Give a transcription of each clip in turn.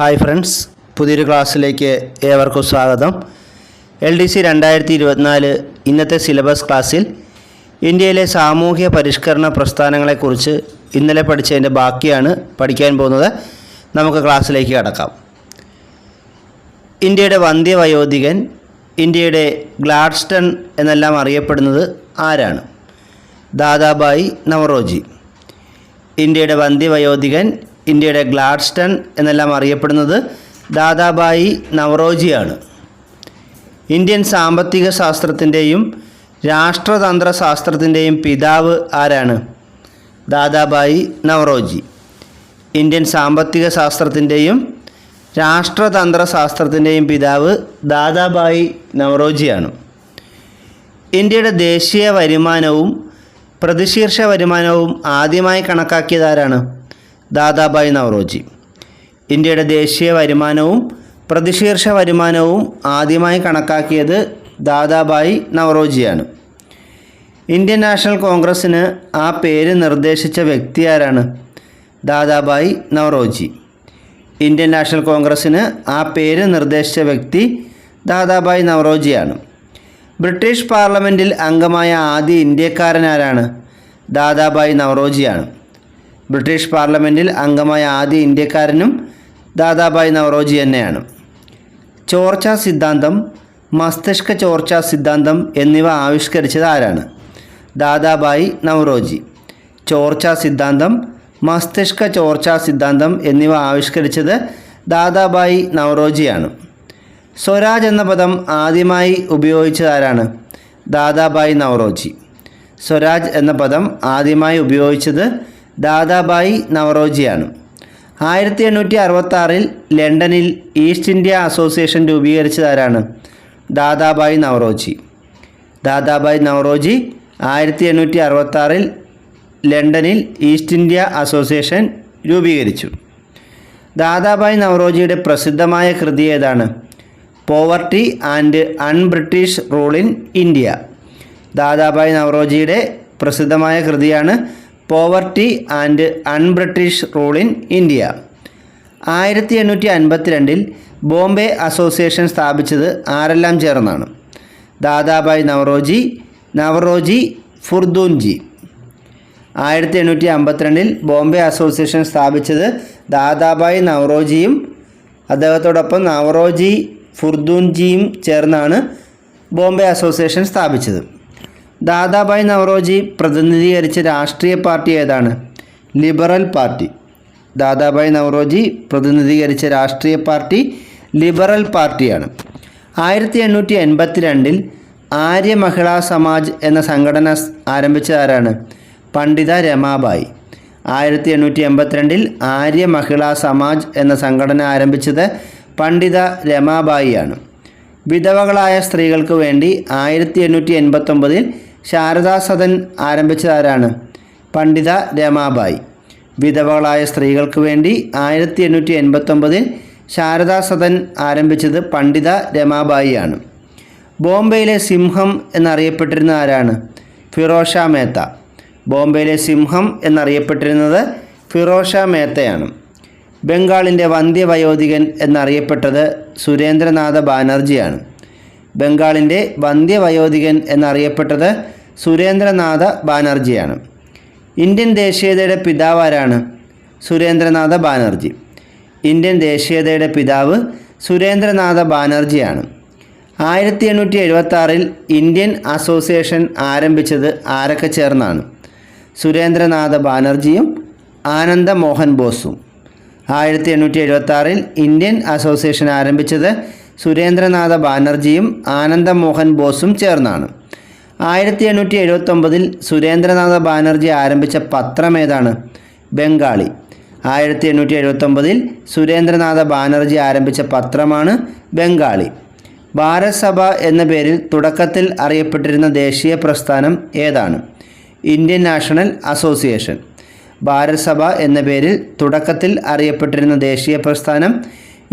Hi friends പുതിയൊരു ക്ലാസ്സിലേക്ക് ഏവർക്കും സ്വാഗതം. എൽ ഡി സി രണ്ടായിരത്തി ഇരുപത്തിനാല് ഇന്നത്തെ സിലബസ് ക്ലാസ്സിൽ ഇന്ത്യയിലെ സാമൂഹ്യ പരിഷ്കരണ പ്രസ്ഥാനങ്ങളെക്കുറിച്ച് ഇന്നലെ പഠിച്ചതിന്റെ ബാക്കിയാണ് പഠിക്കാൻ പോകുന്നത്. നമുക്ക് ക്ലാസ്സിലേക്ക് കടക്കാം. ഇന്ത്യയുടെ വന്ധ്യവയോധികൻ ഇന്ത്യയുടെ ഗ്ലാഡ്സ്റ്റൺ എന്നെല്ലാം അറിയപ്പെടുന്നത് ആരാണ്? ദാദാബായി നവറോജി. ഇന്ത്യയുടെ വന്ധ്യവയോധികൻ ഇന്ത്യയുടെ ഗ്ലാഡ്സ്റ്റൺ എന്നെല്ലാം അറിയപ്പെടുന്നത് ദാദാബായി നവറോജിയാണ്. ഇന്ത്യൻ സാമ്പത്തിക ശാസ്ത്രത്തിന്റെയും രാഷ്ട്രതന്ത്ര ശാസ്ത്രത്തിന്റെയും പിതാവ് ആരാണ്? ദാദാബായി നവറോജി. ഇന്ത്യൻ സാമ്പത്തിക ശാസ്ത്രത്തിന്റെയും രാഷ്ട്രതന്ത്ര ശാസ്ത്രത്തിന്റെയും പിതാവ് ദാദാബായി നവറോജിയാണ്. ഇന്ത്യയുടെ ദേശീയ വരുമാനവും പ്രതിശീർഷ വരുമാനവും ആദ്യമായി കണക്കാക്കിയതാരാണ് ദാദാബായി നവറോജി. ഇന്ത്യയുടെ ദേശീയ വരുമാനവും പ്രതിശീർഷ വരുമാനവും ആദ്യമായി കണക്കാക്കിയത് ദാദാബായ് നവറോജിയാണ്. ഇന്ത്യൻ നാഷണൽ കോൺഗ്രസ്സിന് ആ പേര് നിർദ്ദേശിച്ച വ്യക്തി ആരാണ്? ദാദാബായ് നവറോജി. ഇന്ത്യൻ നാഷണൽ കോൺഗ്രസ്സിന് ആ പേര് നിർദ്ദേശിച്ച വ്യക്തി ദാദാബായ് നവറോജിയാണ്. ബ്രിട്ടീഷ് പാർലമെന്റിൽ അംഗമായ ആദ്യ ഇന്ത്യക്കാരനാരാണ് ദാദാബായ് നവറോജിയാണ്. ബ്രിട്ടീഷ് പാർലമെന്റിൽ അംഗമായ ആദ്യ ഇന്ത്യക്കാരനും ദാദാഭായ് നവറോജി തന്നെയാണ്. ചോർച്ച സിദ്ധാന്തം മസ്തിഷ്ക ചോർച്ച സിദ്ധാന്തം എന്നിവ ആവിഷ്കരിച്ചത് ആരാണ്? ദാദാഭായ് നവറോജി. ചോർച്ച സിദ്ധാന്തം മസ്തിഷ്ക ചോർച്ച സിദ്ധാന്തം എന്നിവ ആവിഷ്കരിച്ചത് ദാദാഭായ് നവറോജിയാണ്. സ്വരാജ് എന്ന പദം ആദ്യമായി ഉപയോഗിച്ചത് ആരാണ്? ദാദാഭായ് നവറോജി. സ്വരാജ് എന്ന പദം ആദ്യമായി ഉപയോഗിച്ചത് ദാദാബായി നവറോജിയാണ്. ആയിരത്തി എണ്ണൂറ്റി അറുപത്തി ആറിൽ ലണ്ടനിൽ ഈസ്റ്റ് ഇന്ത്യ അസോസിയേഷൻ രൂപീകരിച്ചതാരാണ് ദാദാബായി നവറോജി. ദാദാബായി നവറോജി ആയിരത്തി എണ്ണൂറ്റി അറുപത്തി ആറിൽ ലണ്ടനിൽ ഈസ്റ്റ് ഇന്ത്യ അസോസിയേഷൻ രൂപീകരിച്ചു. ദാദാബായി നവറോജിയുടെ പ്രസിദ്ധമായ കൃതി ഏതാണ്? Poverty and unBritish rule in India. Dadabhai നവറോജിയുടെ പ്രസിദ്ധമായ കൃതിയാണ് poverty and unBritish rule in India. ആയിരത്തി എണ്ണൂറ്റി അൻപത്തിരണ്ടിൽ ബോംബെ അസോസിയേഷൻ സ്ഥാപിച്ചത് ആരെല്ലാം ചേർന്നാണ്? ദാദാബായ് നവറോജി നവറോജി ഫുർദൂൻജി. ആയിരത്തി എണ്ണൂറ്റി അമ്പത്തിരണ്ടിൽ ബോംബെ അസോസിയേഷൻ സ്ഥാപിച്ചത് ദാദാബായ് നവറോജിയും അദ്ദേഹത്തോടൊപ്പം നവറോജി ഫുർദൂൻജിയും ചേർന്നാണ് ബോംബെ അസോസിയേഷൻ സ്ഥാപിച്ചത്. ദാദാബായി നവറോജി പ്രതിനിധീകരിച്ച രാഷ്ട്രീയ പാർട്ടി ഏതാണ്? Liberal party. ദാദാഭായ് നവറോജി പ്രതിനിധീകരിച്ച രാഷ്ട്രീയ പാർട്ടി ലിബറൽ പാർട്ടിയാണ്. ആയിരത്തി എണ്ണൂറ്റി എൺപത്തി രണ്ടിൽ ആര്യ മഹിളാ സമാജ് എന്ന സംഘടന ആരംഭിച്ച ആരാണ്? പണ്ഡിത രമാബായി ആയിരത്തി എണ്ണൂറ്റി എൺപത്തിരണ്ടിൽ ആര്യ മഹിളാ സമാജ് എന്ന സംഘടന ആരംഭിച്ചത് പണ്ഡിത രമാബായിയാണ് വിധവകളായ സ്ത്രീകൾക്ക് വേണ്ടി ആയിരത്തി എണ്ണൂറ്റി എൺപത്തൊമ്പതിൽ ശാരദാ സദൻ ആരംഭിച്ചതാരാണ്? പണ്ഡിത രമാബായി. വിധവകളായ സ്ത്രീകൾക്ക് വേണ്ടി ആയിരത്തി എണ്ണൂറ്റി എൺപത്തൊമ്പതിൽ ശാരദാ സദൻ ആരംഭിച്ചത് പണ്ഡിത രമാബായിയാണ്. ബോംബെയിലെ സിംഹം എന്നറിയപ്പെട്ടിരുന്ന ആരാണ്? ഫിറോഷ മേത്ത. ബോംബെയിലെ സിംഹം എന്നറിയപ്പെട്ടിരുന്നത് ഫിറോഷ മേത്തയാണ്. ബംഗാളിന്റെ വന്ധ്യവയോധികൻ എന്നറിയപ്പെട്ടത് സുരേന്ദ്രനാഥ ബാനർജിയാണ്. ബംഗാളിന്റെ വന്ധ്യവയോധികൻ എന്നറിയപ്പെട്ടത് സുരേന്ദ്രനാഥ ബാനർജിയാണ്. ഇന്ത്യൻ ദേശീയതയുടെ പിതാവ് ആരാണ് സുരേന്ദ്രനാഥ ബാനർജി. ഇന്ത്യൻ ദേശീയതയുടെ പിതാവ് സുരേന്ദ്രനാഥ ബാനർജിയാണ്. ആയിരത്തി എണ്ണൂറ്റി എഴുപത്തി ഇന്ത്യൻ അസോസിയേഷൻ ആരംഭിച്ചത് ആരൊക്കെ ചേർന്നാണ്? സുരേന്ദ്രനാഥ ബാനർജിയും ആനന്ദ മോഹൻ ബോസും. ആയിരത്തി എണ്ണൂറ്റി എഴുപത്തി ഇന്ത്യൻ അസോസിയേഷൻ ആരംഭിച്ചത് സുരേന്ദ്രനാഥ ബാനർജിയും ആനന്ദമോഹൻ ബോസും ചേർന്നാണ്. ആയിരത്തി എണ്ണൂറ്റി എഴുപത്തൊമ്പതിൽ സുരേന്ദ്രനാഥ ബാനർജി ആരംഭിച്ച പത്രം ഏതാണ്? ബംഗാളി. ആയിരത്തി എണ്ണൂറ്റി എഴുപത്തൊമ്പതിൽ സുരേന്ദ്രനാഥ ബാനർജി ആരംഭിച്ച പത്രമാണ് ബംഗാളി. ഭാരസഭ എന്ന പേരിൽ തുടക്കത്തിൽ അറിയപ്പെട്ടിരുന്ന ദേശീയ പ്രസ്ഥാനം ഏതാണ്? Indian national association. ഭാരസഭ എന്ന പേരിൽ തുടക്കത്തിൽ അറിയപ്പെട്ടിരുന്ന ദേശീയ പ്രസ്ഥാനം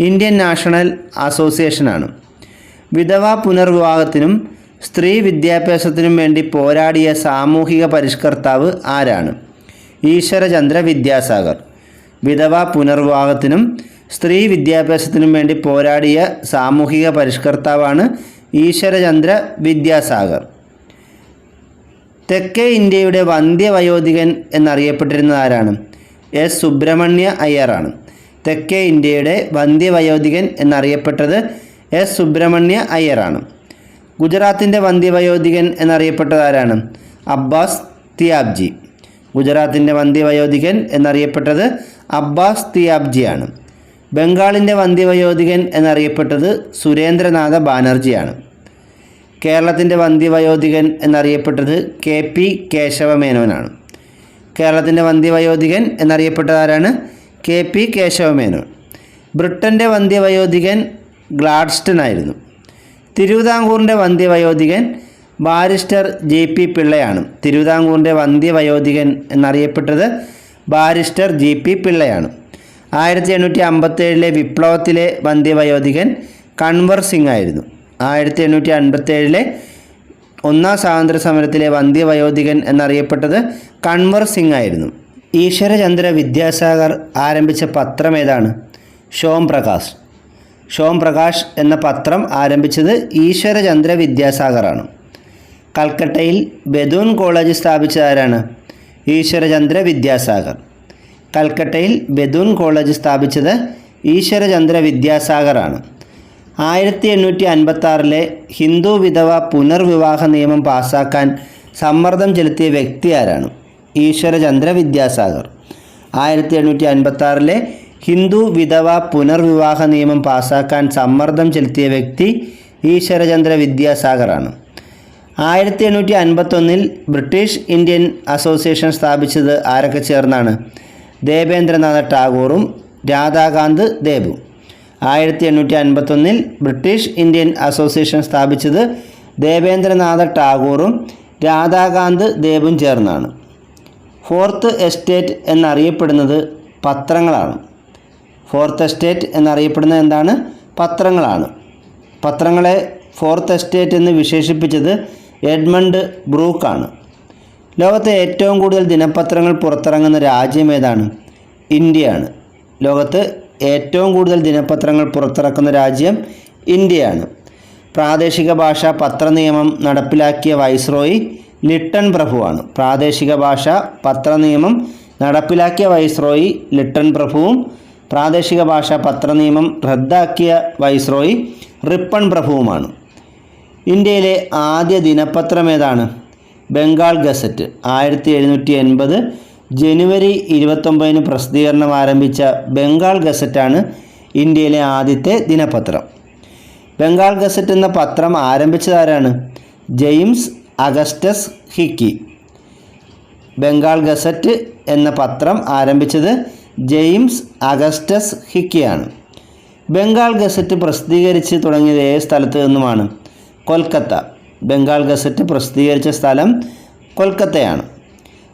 ഇന്ത്യൻ നാഷണൽ അസോസിയേഷനാണ്. വിധവ പുനർവിവാഹത്തിനും സ്ത്രീ വിദ്യാഭ്യാസത്തിനും വേണ്ടി പോരാടിയ സാമൂഹിക പരിഷ്കർത്താവ് ആരാണ്? ഈശ്വരചന്ദ്ര വിദ്യാസാഗർ. വിധവ പുനർവിവാഹത്തിനും സ്ത്രീ വിദ്യാഭ്യാസത്തിനും വേണ്ടി പോരാടിയ സാമൂഹിക പരിഷ്കർത്താവാണ് ഈശ്വരചന്ദ്ര വിദ്യാസാഗർ. തെക്കേ ഇന്ത്യയുടെ വന്ധ്യവയോധികൻ എന്നറിയപ്പെട്ടിരുന്നത് ആരാണ്? എസ്. സുബ്രഹ്മണ്യ അയ്യറാണ്. തെക്കേ ഇന്ത്യയുടെ വന്ധ്യവയോധികൻ എന്നറിയപ്പെട്ടത് എസ്. സുബ്രഹ്മണ്യ അയ്യറാണ്. ഗുജറാത്തിന്റെ വന്ധ്യവയോധികൻ എന്നറിയപ്പെട്ടത് ആരാണ്? അബ്ബാസ് തിയാബ്ജി. ഗുജറാത്തിന്റെ വന്ധ്യവയോധികൻ എന്നറിയപ്പെട്ടത് അബ്ബാസ് തിയാബ്ജിയാണ്. ബംഗാളിന്റെ വന്ധ്യവയോധികൻ എന്നറിയപ്പെട്ടത് സുരേന്ദ്രനാഥ ബാനർജിയാണ്. കേരളത്തിന്റെ വന്ധ്യവയോധികൻ എന്നറിയപ്പെട്ടത് കെ പി കേശവമേനോനാണ്. കേരളത്തിന്റെ വന്ധ്യവയോധികൻ എന്നറിയപ്പെട്ടത് ആരാണ്? K P Kesava Menon. ബ്രിട്ടന്റെ വന്ധ്യവയോധികൻ ആയിരുന്നു തിരുവിതാംകൂറിന്റെ വന്ധ്യവയോധികൻ ബാരിസ്റ്റർ ജെ പി പിള്ളയാണ്. തിരുവിതാംകൂറിന്റെ വന്ധ്യവയോധികൻ എന്നറിയപ്പെട്ടത് ബാരിസ്റ്റർ ജി പി പിള്ളയാണ്. ആയിരത്തി എണ്ണൂറ്റി അമ്പത്തേഴിലെ വിപ്ലവത്തിലെ വന്ധ്യവയോധികൻ കൺവർ സിംഗ് ആയിരുന്നു ആയിരത്തി എണ്ണൂറ്റി അൻപത്തേഴിലെ ഒന്നാം സ്വാതന്ത്ര്യ സമരത്തിലെ വന്ധ്യവയോധികൻ എന്നറിയപ്പെട്ടത് കൺവർ സിംഗ് ആയിരുന്നു ഈശ്വരചന്ദ്ര വിദ്യാസാഗർ ആരംഭിച്ച പത്രം ഏതാണ്? ഷോം പ്രകാശ്. ഷോം പ്രകാശ് എന്ന പത്രം ആരംഭിച്ചത് ഈശ്വരചന്ദ്ര വിദ്യാസാഗറാണ്. കൽക്കട്ടയിൽ ബദൂൺ കോളേജ് സ്ഥാപിച്ചത് ആരാണ്? ഈശ്വരചന്ദ്ര വിദ്യാസാഗർ. കൽക്കട്ടയിൽ ബദൂൺ കോളേജ് സ്ഥാപിച്ചത് ഈശ്വരചന്ദ്ര വിദ്യാസാഗറാണ്. ആയിരത്തി എണ്ണൂറ്റി അൻപത്താറിലെ ഹിന്ദു വിധവ പുനർവിവാഹ നിയമം പാസാക്കാൻ സമ്മർദ്ദം ചെലുത്തിയ വ്യക്തി ആരാണ്? ഈശ്വരചന്ദ്ര വിദ്യാസാഗർ. ആയിരത്തി എണ്ണൂറ്റി അൻപത്തി ഹിന്ദു വിധവ പുനർവിവാഹ നിയമം പാസാക്കാൻ സമ്മർദ്ദം ചെലുത്തിയ വ്യക്തി ഈശ്വരചന്ദ്ര വിദ്യാസാഗറാണ്. ആയിരത്തി എണ്ണൂറ്റി അൻപത്തൊന്നിൽ ബ്രിട്ടീഷ് ഇന്ത്യൻ അസോസിയേഷൻ സ്ഥാപിച്ചത് ആരൊക്കെ ചേർന്നാണ്? ദേവേന്ദ്രനാഥ ടാഗോറും രാധാകാന്ത് ദേബും. ആയിരത്തി എണ്ണൂറ്റി അൻപത്തൊന്നിൽ ബ്രിട്ടീഷ് ഇന്ത്യൻ അസോസിയേഷൻ സ്ഥാപിച്ചത് ദേവേന്ദ്രനാഥ ടാഗോറും രാധാകാന്ത് ദേബും ചേർന്നാണ്. ഫോർത്ത് എസ്റ്റേറ്റ് എന്നറിയപ്പെടുന്നത് പത്രങ്ങളാണ്. ഫോർത്ത് എസ്റ്റേറ്റ് എന്നറിയപ്പെടുന്നത് എന്താണ്? പത്രങ്ങളാണ്. പത്രങ്ങളെ ഫോർത്ത് എസ്റ്റേറ്റ് എന്ന് വിശേഷിപ്പിച്ചത് എഡ്മണ്ട് ബ്രൂക്കാണ്. ലോകത്തെ ഏറ്റവും കൂടുതൽ ദിനപത്രങ്ങൾ പുറത്തിറങ്ങുന്ന രാജ്യം ഏതാണ്? ഇന്ത്യയാണ്. ലോകത്ത് ഏറ്റവും കൂടുതൽ ദിനപത്രങ്ങൾ പുറത്തിറക്കുന്ന രാജ്യം ഇന്ത്യയാണ്. പ്രാദേശിക ഭാഷ പത്രനിയമം നടപ്പിലാക്കിയ വൈസ്രോയി ലിട്ടൺ പ്രഭുവാണ്. പ്രാദേശിക ഭാഷ പത്രനിയമം നടപ്പിലാക്കിയ വൈസ്രോയി ലിട്ടൺ പ്രഭുവും പ്രാദേശിക ഭാഷ പത്രനിയമം റദ്ദാക്കിയ വൈസ്രോയി റിപ്പൺ പ്രഭുവുമാണ്. ഇന്ത്യയിലെ ആദ്യ ദിനപത്രം ഏതാണ്? ബംഗാൾ ഗസറ്റ്. ആയിരത്തി എഴുന്നൂറ്റി എൺപത് ജനുവരി ഇരുപത്തൊമ്പതിന് പ്രസിദ്ധീകരണം ആരംഭിച്ച ബംഗാൾ ഗസറ്റാണ് ഇന്ത്യയിലെ ആദ്യത്തെ ദിനപത്രം. ബംഗാൾ ഗസറ്റ് എന്ന പത്രം ആരംഭിച്ചതാരാണ് James Augustus Hicky. Bengal gazette എന്ന പത്രം ആരംഭിച്ചത് ജെയിംസ് അഗസ്റ്റസ് ഹിക്കിയാണ്. ബംഗാൾ ഗസറ്റ് പ്രസിദ്ധീകരിച്ച് തുടങ്ങിയത് ഏത് സ്ഥലത്ത് നിന്നുമാണ്? കൊൽക്കത്ത. ബംഗാൾ ഗസറ്റ് പ്രസിദ്ധീകരിച്ച സ്ഥലം കൊൽക്കത്തയാണ്.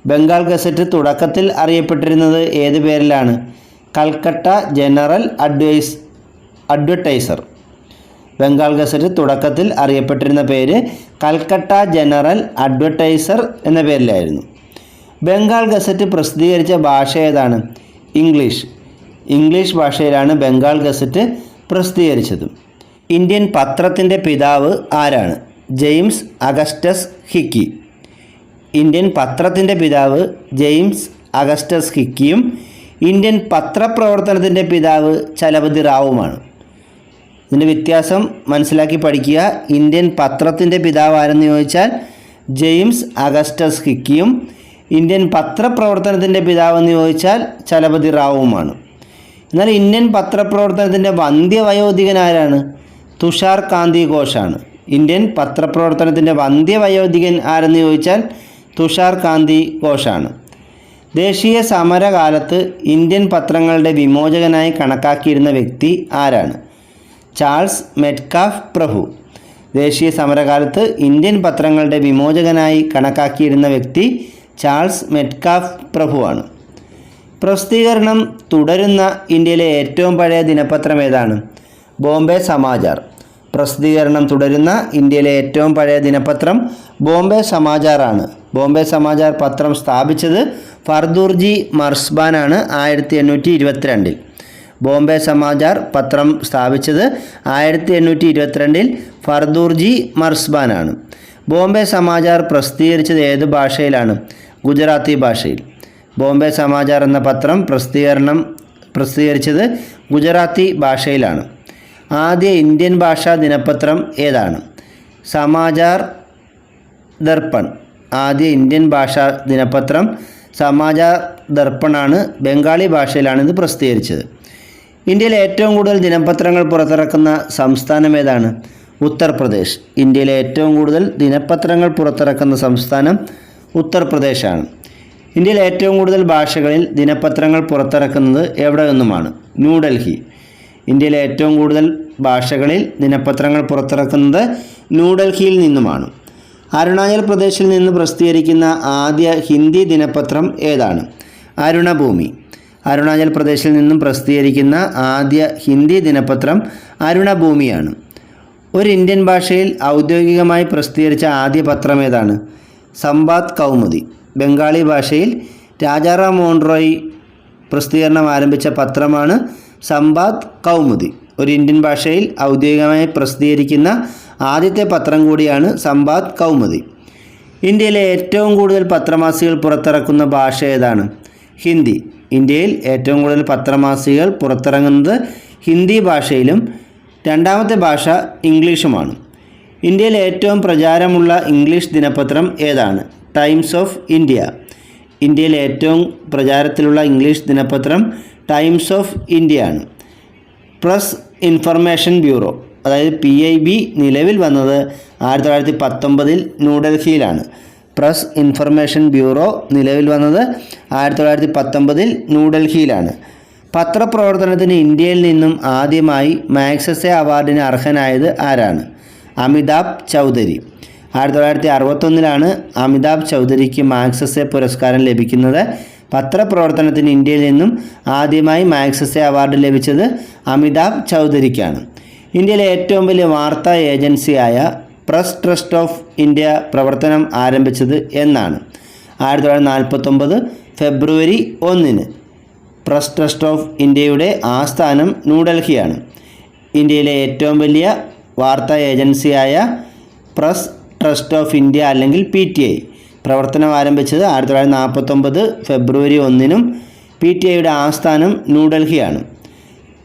ബംഗാൾ ഗസറ്റ് തുടക്കത്തിൽ അറിയപ്പെട്ടിരുന്നത് ഏത് പേരിലാണ്? Calcutta general advise advertiser. Bengal gazette തുടക്കത്തിൽ അറിയപ്പെട്ടിരുന്ന പേര് കൽക്കട്ട ജനറൽ അഡ്വർടൈസർ എന്ന പേരിലായിരുന്നു. ബംഗാൾ ഗസറ്റ് പ്രസിദ്ധീകരിച്ച ഭാഷ ഏതാണ്? ഇംഗ്ലീഷ്. ഇംഗ്ലീഷ് ഭാഷയിലാണ് ബംഗാൾ ഗസറ്റ് പ്രസിദ്ധീകരിച്ചത്. ഇന്ത്യൻ പത്രത്തിന്റെ പിതാവ് ആരാണ്? James Augustus hiki. ഇന്ത്യൻ പത്രത്തിന്റെ പിതാവ് ജെയിംസ് അഗസ്റ്റസ് ഹിക്കിയും ഇന്ത്യൻ പത്രപ്രവർത്തനത്തിന്റെ പിതാവ് ചലപതി റാവുമാണ്. ഇതിന്റെ വ്യത്യാസം മനസ്സിലാക്കി പഠിക്കുക. ഇന്ത്യൻ പത്രത്തിന്റെ പിതാവ് ആരെന്ന് ചോദിച്ചാൽ ജെയിംസ് അഗസ്റ്റസ് ഹിക്കിയും ഇന്ത്യൻ പത്രപ്രവർത്തനത്തിന്റെ പിതാവെന്ന് ചോദിച്ചാൽ ചലപതി റാവുമാണ് എന്നാൽ ഇന്ത്യൻ പത്രപ്രവർത്തനത്തിന്റെ വന്ധ്യവയോധികൻ ആരാണ്? തുഷാർ കാന്തി ഘോഷാണ്. ഇന്ത്യൻ പത്രപ്രവർത്തനത്തിന്റെ വന്ധ്യവയോധികൻ ആരെന്ന് ചോദിച്ചാൽ തുഷാർ കാന്തി ഘോഷാണ്. ദേശീയ സമരകാലത്ത് ഇന്ത്യൻ പത്രങ്ങളുടെ വിമോചകനായി കണക്കാക്കിയിരുന്ന വ്യക്തി ആരാണ്? ചാൾസ് മെറ്റ്കാഫ് പ്രഭു. ദേശീയ സമരകാലത്ത് ഇന്ത്യൻ പത്രങ്ങളുടെ വിമോചകനായി കണക്കാക്കിയിരുന്ന വ്യക്തി ചാൾസ് മെറ്റ്കാഫ് പ്രഭുവാണ്. പ്രസിദ്ധീകരണം തുടരുന്ന ഇന്ത്യയിലെ ഏറ്റവും പഴയ ദിനപത്രം ഏതാണ്? ബോംബെ സമാചാർ. പ്രസിദ്ധീകരണം തുടരുന്ന ഇന്ത്യയിലെ ഏറ്റവും പഴയ ദിനപത്രം ബോംബെ സമാചാറാണ് ബോംബെ സമാചാർ പത്രം സ്ഥാപിച്ചത് ഫർദൂർജി മർസ്ബാനാണ് ആയിരത്തി എണ്ണൂറ്റി ഇരുപത്തിരണ്ടിൽ. ബോംബെ സമാചാർ പത്രം സ്ഥാപിച്ചത് ആയിരത്തി എണ്ണൂറ്റി ഇരുപത്തിരണ്ടിൽ ഫർദൂർജി മർസ്ബാനാണ്. ബോംബെ സമാചാർ പ്രസിദ്ധീകരിച്ചത് ഏത് ഭാഷയിലാണ്? ഗുജറാത്തി ഭാഷയിൽ. ബോംബെ സമാചാർ എന്ന പത്രം പ്രസിദ്ധീകരണം പ്രസിദ്ധീകരിച്ചത് ഗുജറാത്തി ഭാഷയിലാണ്. ആദ്യ ഇന്ത്യൻ ഭാഷാ ദിനപത്രം ഏതാണ്? സമാചാർ ദർപ്പൺ. ആദ്യ ഇന്ത്യൻ ഭാഷാ ദിനപത്രം സമാചാർ ദർപ്പണാണ് ബംഗാളി ഭാഷയിലാണ് ഇത് പ്രസിദ്ധീകരിച്ചത്. ഇന്ത്യയിൽ ഏറ്റവും കൂടുതൽ ദിനപത്രങ്ങൾ പുറത്തിറക്കുന്ന സംസ്ഥാനം ഏതാണ്? ഉത്തർപ്രദേശ്. ഇന്ത്യയിലെ ഏറ്റവും കൂടുതൽ ദിനപത്രങ്ങൾ പുറത്തിറക്കുന്ന സംസ്ഥാനം ഉത്തർപ്രദേശാണ്. ഇന്ത്യയിലെ ഏറ്റവും കൂടുതൽ ഭാഷകളിൽ ദിനപത്രങ്ങൾ പുറത്തിറക്കുന്നത് എവിടെ നിന്നുമാണ് ന്യൂഡൽഹി. ഇന്ത്യയിലെ ഏറ്റവും കൂടുതൽ ഭാഷകളിൽ ദിനപത്രങ്ങൾ പുറത്തിറക്കുന്നത് ന്യൂഡൽഹിയിൽ നിന്നുമാണ്. അരുണാചൽ പ്രദേശിൽ നിന്ന് പ്രസിദ്ധീകരിക്കുന്ന ആദ്യ ഹിന്ദി ദിനപത്രം ഏതാണ്? അരുണഭൂമി. അരുണാചൽ പ്രദേശിൽ നിന്നും പ്രസിദ്ധീകരിക്കുന്ന ആദ്യ ഹിന്ദി ദിനപത്രം അരുണഭൂമിയാണ്. ഒരു ഇന്ത്യൻ ഭാഷയിൽ ഔദ്യോഗികമായി പ്രസിദ്ധീകരിച്ച ആദ്യ പത്രം ഏതാണ്? സംബാദ് കൗമുദി. ബംഗാളി ഭാഷയിൽ രാജാറാം മോഹൻ റോയ് പ്രസിദ്ധീകരണം ആരംഭിച്ച പത്രമാണ് സംബാദ് കൗമുദി. ഒരു ഇന്ത്യൻ ഭാഷയിൽ ഔദ്യോഗികമായി പ്രസിദ്ധീകരിക്കുന്ന ആദ്യത്തെ പത്രം കൂടിയാണ് സംബാദ് കൗമുദി. ഇന്ത്യയിലെ ഏറ്റവും കൂടുതൽ പത്രമാസികൾ പുറത്തിറക്കുന്ന ഭാഷ ഏതാണ്? ഹിന്ദി. ഇന്ത്യയിൽ ഏറ്റവും കൂടുതൽ പത്രമാസികകൾ പുറത്തിറങ്ങുന്നത് ഹിന്ദി ഭാഷയിലും രണ്ടാമത്തെ ഭാഷ ഇംഗ്ലീഷുമാണ്. ഇന്ത്യയിൽ ഏറ്റവും പ്രചാരമുള്ള ഇംഗ്ലീഷ് ദിനപത്രം ഏതാണ്? Times of India. ഇന്ത്യയിൽ ഏറ്റവും പ്രചാരത്തിലുള്ള ഇംഗ്ലീഷ് ദിനപത്രം ടൈംസ് ഓഫ് ഇന്ത്യ ആണ് പ്രസ് ഇൻഫർമേഷൻ ബ്യൂറോ അതായത് പി നിലവിൽ വന്നത് ആയിരത്തി തൊള്ളായിരത്തി പത്തൊമ്പതിൽ ന്യൂഡൽഹിയിലാണ്. പ്രസ് ഇൻഫർമേഷൻ ബ്യൂറോ നിലവിൽ വന്നത് ആയിരത്തി തൊള്ളായിരത്തി പത്തൊമ്പതിൽ ന്യൂഡൽഹിയിലാണ്. പത്രപ്രവർത്തനത്തിന് ഇന്ത്യയിൽ നിന്നും ആദ്യമായി മാക്സസെ അവാർഡിന് അർഹനായത് ആരാണ്? അമിതാഭ് ചൗധരി. ആയിരത്തി തൊള്ളായിരത്തി അറുപത്തൊന്നിലാണ് അമിതാഭ് ചൗധരിക്ക് മാക്സസെ പുരസ്കാരം ലഭിക്കുന്നത്. പത്രപ്രവർത്തനത്തിന് ഇന്ത്യയിൽ നിന്നും ആദ്യമായി മാക്സസെ അവാർഡ് ലഭിച്ചത് അമിതാഭ് ചൗധരിക്കാണ്. ഇന്ത്യയിലെ ഏറ്റവും വലിയ വാർത്താ ഏജൻസിയായ പ്രസ് ട്രസ്റ്റ് ഓഫ് ഇന്ത്യ പ്രവർത്തനം ആരംഭിച്ചത് എന്നാണ്. ആയിരത്തി തൊള്ളായിരത്തി നാൽപ്പത്തൊമ്പത് ഫെബ്രുവരി ഒന്നിന് പ്രസ് ട്രസ്റ്റ് ഓഫ് ഇന്ത്യയുടെ ആസ്ഥാനം ന്യൂഡൽഹിയാണ്. ഇന്ത്യയിലെ ഏറ്റവും വലിയ വാർത്താ ഏജൻസിയായ പ്രസ് ട്രസ്റ്റ് ഓഫ് ഇന്ത്യ അല്ലെങ്കിൽ പി ടി ഐ. പ്രവർത്തനം ആരംഭിച്ചത് ആയിരത്തി തൊള്ളായിരത്തി നാൽപ്പത്തൊമ്പത് ഫെബ്രുവരി ഒന്നിനും പി ടി ഐയുടെ ആസ്ഥാനം ന്യൂഡൽഹിയാണ്.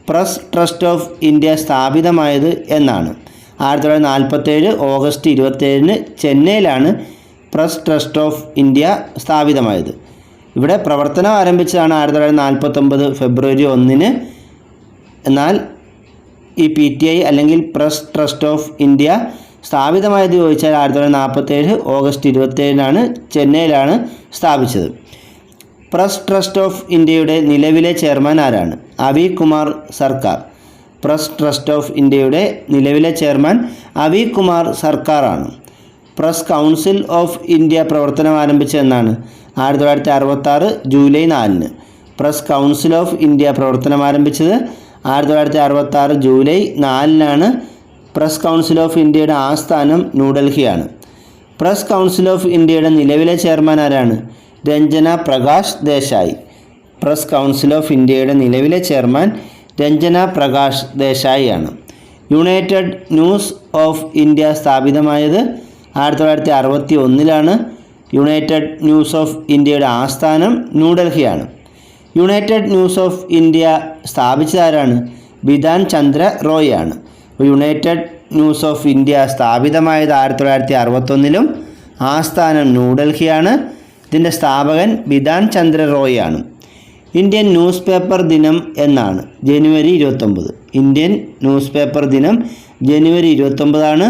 പ്രസ് ട്രസ്റ്റ് ഓഫ് ഇന്ത്യ സ്ഥാപിതമായത് എന്നാണ്. ആയിരത്തി തൊള്ളായിരത്തി നാൽപ്പത്തേഴ് ഓഗസ്റ്റ് ഇരുപത്തേഴിന് ചെന്നൈയിലാണ് പ്രസ് ട്രസ്റ്റ് ഓഫ് ഇന്ത്യ സ്ഥാപിതമായത്. ഇവിടെ പ്രവർത്തനം ആരംഭിച്ചതാണ് ആയിരത്തി തൊള്ളായിരത്തി നാൽപ്പത്തൊമ്പത് ഫെബ്രുവരി ഒന്നിന്. എന്നാൽ ഈ പി ടി ഐ അല്ലെങ്കിൽ പ്രസ് ട്രസ്റ്റ് ഓഫ് ഇന്ത്യ സ്ഥാപിതമായത് ചോദിച്ചാൽ ആയിരത്തി തൊള്ളായിരത്തി നാൽപ്പത്തേഴ് ഓഗസ്റ്റ് ഇരുപത്തേഴിനാണ് ചെന്നൈയിലാണ് സ്ഥാപിച്ചത്. പ്രസ് ട്രസ്റ്റ് ഓഫ് ഇന്ത്യയുടെ നിലവിലെ ചെയർമാൻ ആരാണ്? അവി കുമാർ സർക്കാർ. പ്രസ് ട്രസ്റ്റ് ഓഫ് ഇന്ത്യയുടെ നിലവിലെ ചെയർമാൻ അവി കുമാർ സർക്കാറാണ്. പ്രസ് കൗൺസിൽ ഓഫ് ഇന്ത്യ പ്രവർത്തനം ആരംഭിച്ചതെന്നാണ് ആയിരത്തി തൊള്ളായിരത്തി അറുപത്താറ് ജൂലൈ നാലിന്. പ്രസ് കൗൺസിൽ ഓഫ് ഇന്ത്യ പ്രവർത്തനം ആരംഭിച്ചത് ആയിരത്തി തൊള്ളായിരത്തി അറുപത്താറ് ജൂലൈ നാലിനാണ്. പ്രസ് കൗൺസിൽ ഓഫ് ഇന്ത്യയുടെ ആസ്ഥാനം ന്യൂഡൽഹിയാണ്. പ്രസ് കൗൺസിൽ ഓഫ് ഇന്ത്യയുടെ നിലവിലെ ചെയർമാൻ ആരാണ്? Ranjana Prakash Desai. Press council of ഇന്ത്യയുടെ നിലവിലെ ചെയർമാൻ രഞ്ജന പ്രകാശ് ദേശായിയാണ്. യുണൈറ്റഡ് ന്യൂസ് ഓഫ് ഇന്ത്യ സ്ഥാപിതമായത് ആയിരത്തി തൊള്ളായിരത്തി അറുപത്തി ഒന്നിലാണ് യുണൈറ്റഡ് ന്യൂസ് ഓഫ് ഇന്ത്യയുടെ ആസ്ഥാനം ന്യൂഡൽഹിയാണ്. യുണൈറ്റഡ് ന്യൂസ് ഓഫ് ഇന്ത്യ സ്ഥാപിച്ചതാരാണ്? ബിധാൻ ചന്ദ്ര റോയ് ആണ് യുണൈറ്റഡ് ന്യൂസ് ഓഫ് ഇന്ത്യ സ്ഥാപിതമായത് ആയിരത്തി തൊള്ളായിരത്തി അറുപത്തൊന്നിലും ആസ്ഥാനം ന്യൂഡൽഹിയാണ്. ഇതിന്റെ സ്ഥാപകൻ ബിധാൻ ചന്ദ്ര റോയ് ആണ് ഇന്ത്യൻ ന്യൂസ് പേപ്പർ ദിനം എന്നാണ്. ജനുവരി ഇരുപത്തൊമ്പത്. ഇന്ത്യൻ ന്യൂസ് പേപ്പർ ദിനം ജനുവരി ഇരുപത്തൊമ്പതാണ്.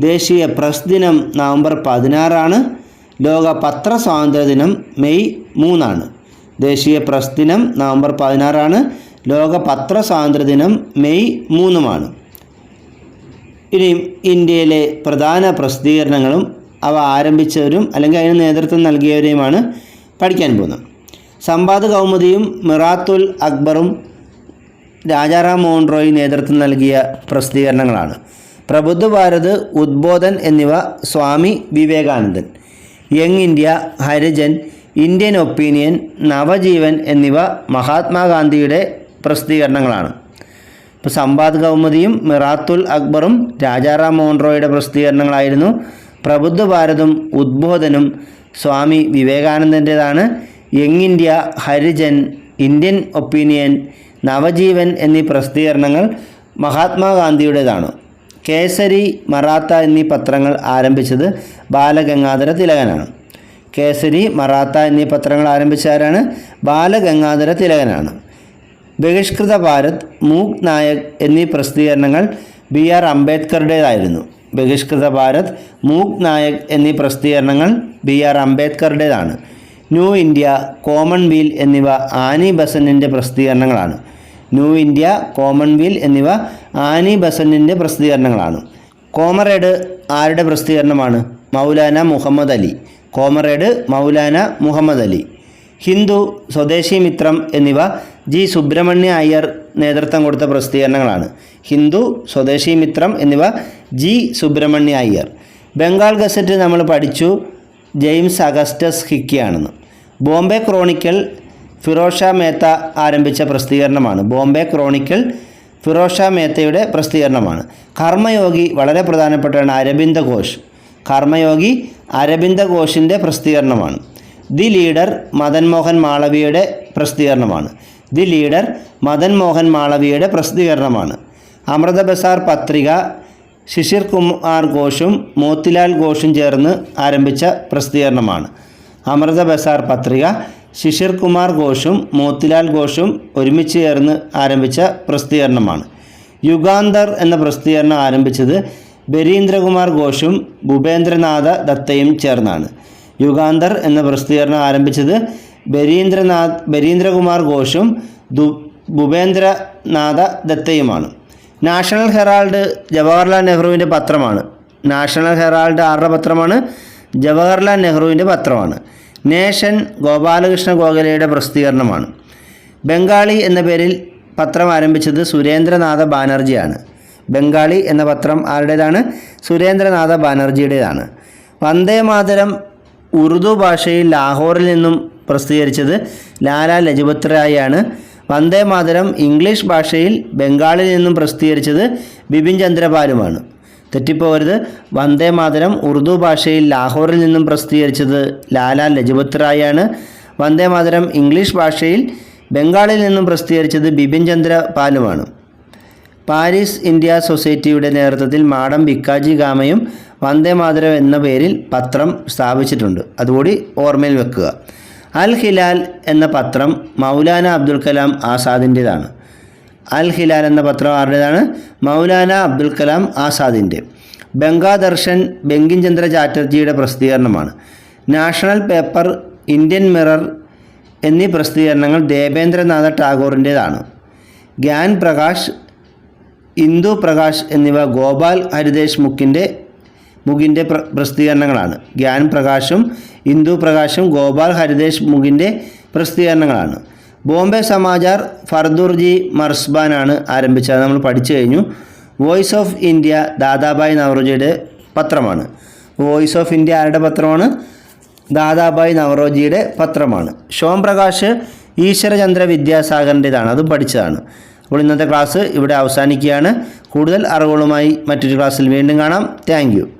ദേശീയ പ്രസ് ദിനം നവംബർ പതിനാറാണ്. ലോക പത്ര സ്വാതന്ത്ര്യ ദിനം മെയ് മൂന്നാണ്. ദേശീയ പ്രസ് ദിനം നവംബർ പതിനാറാണ്. ലോക പത്ര സ്വാതന്ത്ര്യ ദിനം മെയ് മൂന്നുമാണ്. ഇനി ഇന്ത്യയിലെ പ്രധാന പ്രസിദ്ധീകരണങ്ങളും അവ ആരംഭിച്ചവരും അല്ലെങ്കിൽ അതിന് നേതൃത്വം നൽകിയവരെയുമാണ് പഠിക്കാൻ പോകുന്നത്. സമ്പാദ് കൗമുദിയും മിറാത്തുൽ അക്ബറും രാജാറാം മോഹൻ റോയ് നേതൃത്വം നൽകിയ പ്രസിദ്ധീകരണങ്ങളാണ്. പ്രബുദ്ധ ഭാരത് ഉദ്ബോധൻ എന്നിവ Swami Vivekananda young India Harijan Indian opinion Navajivan എന്നിവ മഹാത്മാഗാന്ധിയുടെ പ്രസിദ്ധീകരണങ്ങളാണ്. ഇപ്പോൾ സമ്പാദ് കൗമുദിയും മിറാത്തുൽ അക്ബറും രാജാറാം മോഹൻ റോയുടെ പ്രസിദ്ധീകരണങ്ങളായിരുന്നു. പ്രബുദ്ധ ഭാരതും ഉദ്ബോധനും Swami വിവേകാനന്ദന്റേതാണ് Young India Harijan Indian Opinion Navajivan എന്നീ പ്രസിദ്ധീകരണങ്ങൾ മഹാത്മാഗാന്ധിയുടേതാണ്. കേസരി മറാത്ത എന്നീ പത്രങ്ങൾ ആരംഭിച്ചത് ബാലഗംഗാധര തിലകനാണ്. കേസരി മറാത്ത എന്നീ പത്രങ്ങൾ ആരംഭിച്ച ആരാണ്? ബാലഗംഗാധര തിലകനാണ്. ബഹിഷ്കൃത ഭാരത് മൂക് നായക് എന്നീ പ്രസിദ്ധീകരണങ്ങൾ ബി ആർ അംബേദ്കറുടേതായിരുന്നു. ബഹിഷ്കൃത ഭാരത് മൂക് നായക് എന്നീ പ്രസിദ്ധീകരണങ്ങൾ ബി ആർ അംബേദ്കറുടേതാണ്. ന്യൂ ഇന്ത്യ കോമൺവീൽ എന്നിവ ആനി ബസന്റിന്റെ പ്രസിദ്ധീകരണങ്ങളാണ്. ന്യൂ ഇന്ത്യ കോമൺവീൽ എന്നിവ ആനി ബസന്റിന്റെ പ്രസിദ്ധീകരണങ്ങളാണ്. കോമറേഡ് ആരുടെ പ്രസിദ്ധീകരണമാണ്? മൗലാന മുഹമ്മദ് അലി. കോമറേഡ് മൗലാന മുഹമ്മദ് അലി. ഹിന്ദു സ്വദേശി മിത്രം എന്നിവ ജി. സുബ്രഹ്മണ്യ അയ്യർ നേതൃത്വം കൊടുത്ത പ്രസിദ്ധീകരണങ്ങളാണ്. ഹിന്ദു സ്വദേശി മിത്രം എന്നിവ ജി. സുബ്രഹ്മണ്യ അയ്യർ. ബംഗാൾ ഗസറ്റ് നമ്മൾ പഠിച്ചു. ജെയിംസ് അഗസ്റ്റസ് ഹിക്കിയാണെന്ന്. ബോംബെ ക്രോണിക്കൽ ഫിറോഷ മേത്ത ആരംഭിച്ച പ്രസിദ്ധീകരണമാണ്. ബോംബെ ക്രോണിക്കൽ ഫിറോഷ മേത്തയുടെ പ്രസിദ്ധീകരണമാണ്. കർമ്മയോഗി വളരെ പ്രധാനപ്പെട്ടാണ് അരബിന്ദ ഘോഷ്. കർമ്മയോഗി അരബിന്ദ ഘോഷിന്റെ പ്രസിദ്ധീകരണമാണ്. ദി ലീഡർ മദൻ മോഹൻ മാളവിയുടെ പ്രസിദ്ധീകരണമാണ്. ദി ലീഡർ മദൻ മോഹൻ മാളവിയുടെ പ്രസിദ്ധീകരണമാണ്. അമൃത ബസാർ പത്രിക ശിശിർ കുമാർ ഘോഷും മോത്തിലാൽ ഘോഷും ചേർന്ന് ആരംഭിച്ച പ്രസിദ്ധീകരണമാണ്. അമൃത ബസാർ പത്രിക ശിശിർ കുമാർ ഘോഷും മോത്തിലാൽ ഘോഷും ഒരുമിച്ച് ചേർന്ന് ആരംഭിച്ച പ്രസിദ്ധീകരണമാണ്. യുഗാന്തർ എന്ന പ്രസിദ്ധീകരണം ആരംഭിച്ചത് ബരീന്ദ്രകുമാർ ഘോഷും ഭൂപേന്ദ്രനാഥ ദത്തയും ചേർന്നാണ്. യുഗാന്തർ എന്ന പ്രസിദ്ധീകരണം ആരംഭിച്ചത് ബരീന്ദ്രനാഥ് ബരീന്ദ്രകുമാർ ഘോഷും ഭൂപേന്ദ്രനാഥ ദത്തയുമാണ്. നാഷണൽ ഹെറാൾഡ് ജവഹർലാൽ നെഹ്റുവിന്റെ പത്രമാണ്. നാഷണൽ ഹെറാൾഡ് ആരുടെ പത്രമാണ്? ജവഹർലാൽ നെഹ്റുവിന്റെ പത്രമാണ്. നേഷൻ ഗോപാലകൃഷ്ണ ഗോഖലയുടെ പ്രസിദ്ധീകരണമാണ്. ബംഗാളി എന്ന പേരിൽ പത്രം ആരംഭിച്ചത് സുരേന്ദ്രനാഥ ബാനർജിയാണ്. ബംഗാളി എന്ന പത്രം ആരുടേതാണ്? സുരേന്ദ്രനാഥ ബാനർജിയുടേതാണ്. വന്ദേ മാതരം ഉറുദു ഭാഷയിൽ ലാഹോറിൽ നിന്നും പ്രസിദ്ധീകരിച്ചത് ലാലാ ലജപത് റായിയാണ്. വന്ദേ മാതരം ഇംഗ്ലീഷ് ഭാഷയിൽ ബംഗാളിൽ നിന്നും പ്രസിദ്ധീകരിച്ചത് ബിപിൻ ചന്ദ്രപാലുമാണ്. തെറ്റിപ്പോകരുത്. വന്ദേ മാതരം ഉറുദു ഭാഷയിൽ ലാഹോറിൽ നിന്നും പ്രസിദ്ധീകരിച്ചത് ലാലാ ലജപത് റായാണ്. വന്ദേ മാതരം ഇംഗ്ലീഷ് ഭാഷയിൽ ബംഗാളിൽ നിന്നും പ്രസിദ്ധീകരിച്ചത് ബിപിൻ ചന്ദ്ര പാലുമാണ് പാരീസ് ഇന്ത്യ സൊസൈറ്റിയുടെ നേതൃത്വത്തിൽ മാഡം ബിക്കാജി ഗാമയും വന്ദേ മാതരം എന്ന പേരിൽ പത്രം സ്ഥാപിച്ചിട്ടുണ്ട്. അതുകൂടി ഓർമ്മയിൽ വെക്കുക. അൽ ഹിലാൽ എന്ന പത്രം മൗലാന അബ്ദുൽ കലാം ആസാദിന്റേതാണ്. അൽ ഹിലാൽ എന്ന പത്രം ആരുടേതാണ്? മൗലാന അബ്ദുൽ കലാം ആസാദിന്റെ. ബംഗാദർശൻ ബങ്കിം ചന്ദ്ര ചാറ്റർജിയുടെ പ്രസിദ്ധീകരണമാണ്. നാഷണൽ പേപ്പർ ഇന്ത്യൻ മിറർ എന്നീ പ്രസിദ്ധീകരണങ്ങൾ ദേവേന്ദ്രനാഥ ടാഗോറിന്റേതാണ്. ഗ്യാൻ പ്രകാശ് ഇന്ദു പ്രകാശ് എന്നിവ ഗോപാൽ ഹരിദേശ് മുക്കിന്റെ മുഖിന്റെ പ്ര പ്രസിദ്ധീകരണങ്ങളാണ്. ഗ്യാൻ പ്രകാശും ഇന്ദു പ്രകാശും ഗോപാൽ ഹരിദേശ് മുഖിന്റെ പ്രസിദ്ധീകരണങ്ങളാണ്. ബോംബെ സമാചാർ ഫർദുർജി മർസ്ബാനാണ് ആരംഭിച്ചത്. നമ്മൾ പഠിച്ചു കഴിഞ്ഞു. വോയിസ് ഓഫ് ഇന്ത്യ ദാദാബായ് നവറോജിയുടെ പത്രമാണ്. വോയിസ് ഓഫ് ഇന്ത്യ ആരുടെ പത്രമാണ്? ദാദാബായ് നവറോജിയുടെ പത്രമാണ്. ശോം പ്രകാശ് ഈശ്വരചന്ദ്ര വിദ്യാസാഗറിന്റെതാണ് അതും പഠിച്ചതാണ്. അപ്പോൾ ഇന്നത്തെ ക്ലാസ് ഇവിടെ അവസാനിക്കുകയാണ്. കൂടുതൽ അറിവുകളുമായി മറ്റൊരു ക്ലാസ്സിൽ വീണ്ടും കാണാം. താങ്ക്